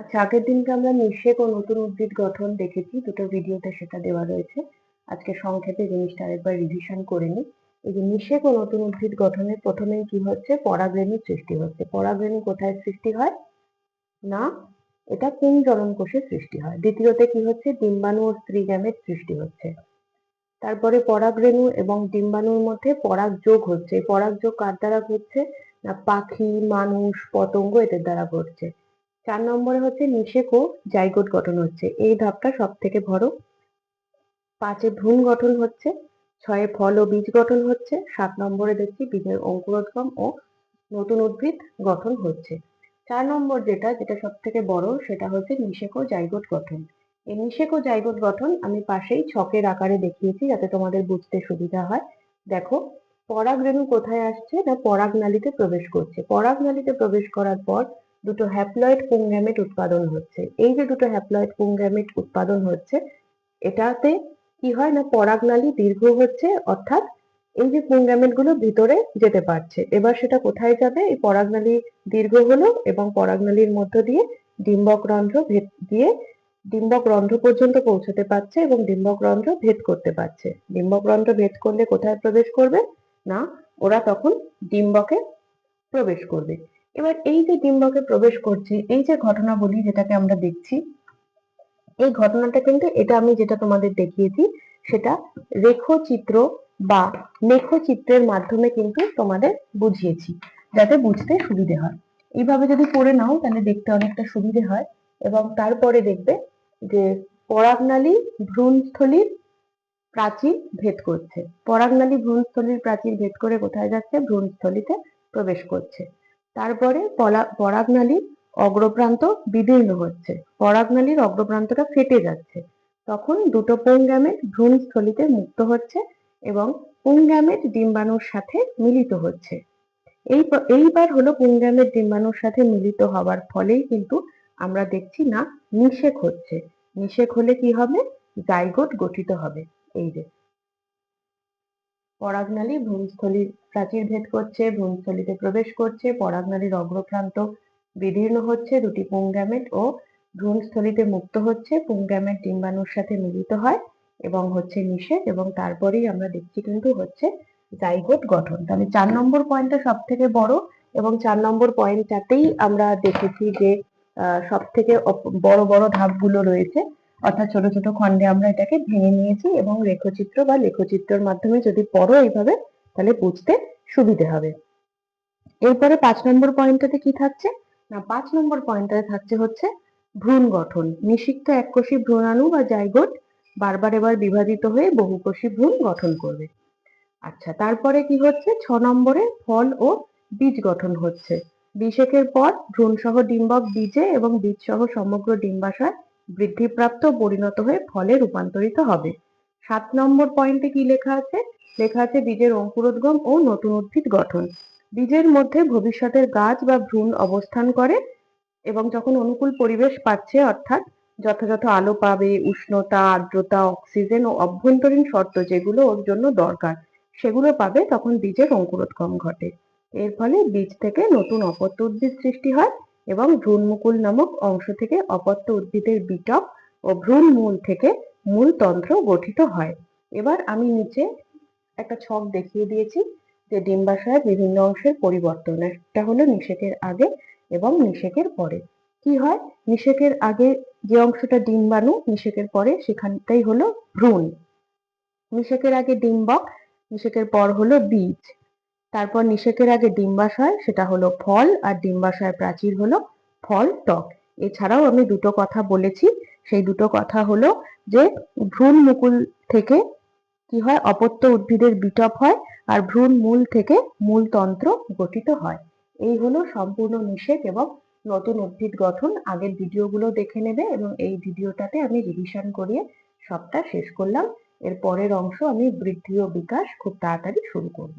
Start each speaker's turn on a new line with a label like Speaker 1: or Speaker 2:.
Speaker 1: আচ্ছা আগের দিনকে আমরা নিষেক ও নতুন উদ্ভিদ গঠন দেখেছি। দুটো ভিডিওতে সেটা দেওয়া রয়েছে। আজকে সংক্ষেপে জিনিসটা আরেকবার রিভিশন করে নিই। এই যে নিষেক ও নতুন উদ্ভিদ গঠনের প্রথমে কি হচ্ছে? পরাগরেণু সৃষ্টি হচ্ছে। পরাগরেণু কোথায় সৃষ্টি হয়? না, এটা পুংজনন কোষে সৃষ্টি হয়? দ্বিতীয়তে কি হচ্ছে? ডিম্বাণু ও স্ত্রী গ্যামেট সৃষ্টি হচ্ছে। তারপরে পরাগরেণু এবং ডিম্বাণুর মধ্যে পরাগ যোগ হচ্ছে। এই পরাগ যোগ কার দ্বারা ঘটছে? না পাখি, মানুষ, পতঙ্গ এদের দ্বারা ঘটছে। চার নম্বরে হচ্ছে নিষেক ও জাইগোট গঠন হচ্ছে। এই ধাপটা সব থেকে বড়। পাঁচে ভ্রূণ গঠন হচ্ছে, ছয়ে ফল ও বীজ গঠন হচ্ছে, সাত নম্বরে দেখছি বীজের অঙ্কুরোদ্গম ও নতুন উদ্ভিদ গঠন হচ্ছে। চার নম্বর যেটা যেটা সব থেকে বড়, সেটা হচ্ছে নিষেক জাইগোট গঠন। এই নিষেক জাইগোট গঠন আমি পাশেই ছকের আকারে দেখিয়েছি যাতে তোমাদের বুঝতে সুবিধা হয়। দেখো, পরাগ রেণু কোথায় আসছে না পরাগ নালীতে প্রবেশ করছে? পরাগ নালীতে প্রবেশ করার পর দুটো হ্যাপ্লয়েড পুংগ্যামেট উৎপাদন হচ্ছে। এই যে দুটো হ্যাপ্লয়েড পুংগ্যামেট উৎপাদন হচ্ছে, এটাতে কি হয় না, পরাগনালী দীর্ঘ হচ্ছে, অর্থাৎ এই যে পুংগ্যামেটগুলো ভিতরে যেতে পারছে, এবার সেটা কোথায় যাবে? এই পরাগনালী দীর্ঘ হলো এবং পরাগনালীর মধ্য দিয়ে ডিম্বক রন্ধ্র ভেদ দিয়ে ডিম্বক রন্ধ্র পর্যন্ত পৌঁছতে পারছে এবং ডিম্বক রন্ধ্র ভেদ করতে পারছে। ডিম্বক রন্ধ্র ভেদ করলে কোথায় প্রবেশ করবে? না, ওরা তখন ডিম্বকে প্রবেশ করবে। এবার এই যে ডিম্বকে প্রবেশ করছে, এই যে ঘটনাবলী যেটাকে আমরা দেখছি, এই ঘটনাটা কিন্তু এটা আমি যেটা তোমাদের দেখিয়েছি, সেটা রেখচিত্র বা লেখচিত্রের মাধ্যমে কিন্তু তোমাদের বুঝিয়েছি, যাতে বুঝতে সুবিধে হয়। এইভাবে যদি পড়ে নাও, তাহলে দেখতে অনেকটা সুবিধে হয় এবং তারপরে দেখবে যে পরাগনালী ভ্রূণস্থলীর প্রাচীর ভেদ করছে। পরাগনালী ভ্রূণস্থলীর প্রাচীর ভেদ করে কোথায় যাচ্ছে? ভ্রূণস্থলীতে প্রবেশ করছে। তারপরে পরাগনালীর অগ্রপ্রান্ত বিদীর্ণ হচ্ছে। পরাগনালীর অগ্রপ্রান্তটা ফেটে যাচ্ছে। তখন দুটো পুংগ্যামেট ভ্রূণস্থলীতে মুক্ত হচ্ছে এবং পুংগ্যামেট ডিম্বাণুর সাথে মিলিত হচ্ছে। এই এইবার হলো পুংগ্যামেট ডিম্বাণুর সাথে মিলিত হওয়ার ফলেই কিন্তু আমরা দেখছি না নিষেক হচ্ছে। নিষেক হলে কি হবে? জাইগোট গঠিত হবে। এই যে পরাগনালী ভ্রূণস্থলীর প্রাচীর ভেদ করছে, ভ্রূণস্থলীতে প্রবেশ করছে, পরাগনালীর অগ্রপ্রান্ত বিদীর্ণ হচ্ছে দুটি পুংগ্যামেট ও ভ্রূণস্থলীতে মুক্ত হচ্ছে। পুংগ্যামেট ডিম্বাণুর সাথে মিলিত হয় এবং হচ্ছে নিষেধ এবং তারপরেই আমরা দেখছি কিন্তু হচ্ছে জাইগোট গঠন। তাহলে চার নম্বর পয়েন্টটা সব থেকে বড় এবং চার নম্বর পয়েন্টটাতেই আমরা দেখেছি যে সব থেকে বড় বড় ধাপগুলো রয়েছে। অর্থাৎ ছোট ছোট খণ্ডে আমরা এটাকে ভেঙে নিয়েছি এবং লেখচিত্র বা লেখচিত্রের মাধ্যমে যদি পড়ো এইভাবে, তাহলে বুঝতে সুবিধে হবে। এরপরে পাঁচ নম্বর পয়েন্টটাতে কি থাকছে? না, পাঁচ নম্বর পয়েন্টটাতে থাকছে হচ্ছে ভ্রূণ গঠন। নিষিক্ত এককোষী ভ্রূণাণু বা জাইগোট বারবার এবার বিভাজিত হয়ে বহুকোষী ভ্রূণ গঠন করবে। আচ্ছা তারপরে কি হচ্ছে? ছ নম্বরে ফল ও বীজ গঠন হচ্ছে। বিশেকের পর ভ্রূণ সহ ডিম্বক বীজে এবং বীজ সহ সমগ্র ডিম্বাশয় বৃদ্ধিপ্রাপ্ত পরিণত হয়ে ফলে রূপান্তরিত হবে। সাত নম্বর পয়েন্টে কি লেখা আছে? লেখা আছে বীজের অঙ্কুরোদ্গম ও নতুন উদ্ভিদ গঠন। বীজের মধ্যে ভবিষ্যতের গাছ বা ভ্রূণ অবস্থান করে এবং যখন অনুকূল পরিবেশ পাচ্ছে, অর্থাৎ যথাযথ আলো পাবে, উষ্ণতা, আর্দ্রতা, অক্সিজেন ও অভ্যন্তরীণ শর্ত যেগুলো ওর জন্য দরকার, সেগুলো পাবে তখন বীজের অঙ্কুরোদ্গম ঘটে। এর ফলে বীজ থেকে নতুন অপত্য উদ্ভিদ সৃষ্টি হয়। এবং ভ্রূণমুকুল নামক অংশ থেকে অপত্য উদ্ভিদের বিটক ও ভ্রূণ মূল থেকে মূল তন্ত্র গঠিত হয়। এবার আমি নিচে একটা ছক দেখিয়ে দিয়েছি যে ডিম্বাশয়ের বিভিন্ন অংশের পরিবর্তন। একটা হলো নিষেকের আগে এবং নিষেকের পরে। কি হয়? নিষেকের আগে যে অংশটা ডিম্বাণু, নিষেকের পরে সেখানটাই হলো ভ্রূণ। নিষেকের আগে ডিম্বক, নিষেকের পর হলো বীজ। তারপর নিষেকের আগে ডিম্বাশয়, সেটা হলো ফল, আর ডিম্বাশয় প্রাচীর হলো ফল টক। এছাড়াও আমি দুটো কথা বলেছি। সেই দুটো কথা হলো যে ভ্রূণ মুকুল থেকে কি হয়? অপত্য উদ্ভিদের বিটপ হয়, আর ভ্রূণ মূল থেকে মূল তন্ত্র গঠিত হয়। এই হলো সম্পূর্ণ নিষেক এবং নতুন উদ্ভিদ গঠন। আগের ভিডিওগুলো দেখে নেবে এবং এই ভিডিওটাতে আমি রিভিশন করিয়ে সবটা শেষ করলাম। এর পরের অংশ আমি বৃদ্ধি ও বিকাশ খুব তাড়াতাড়ি শুরু করব।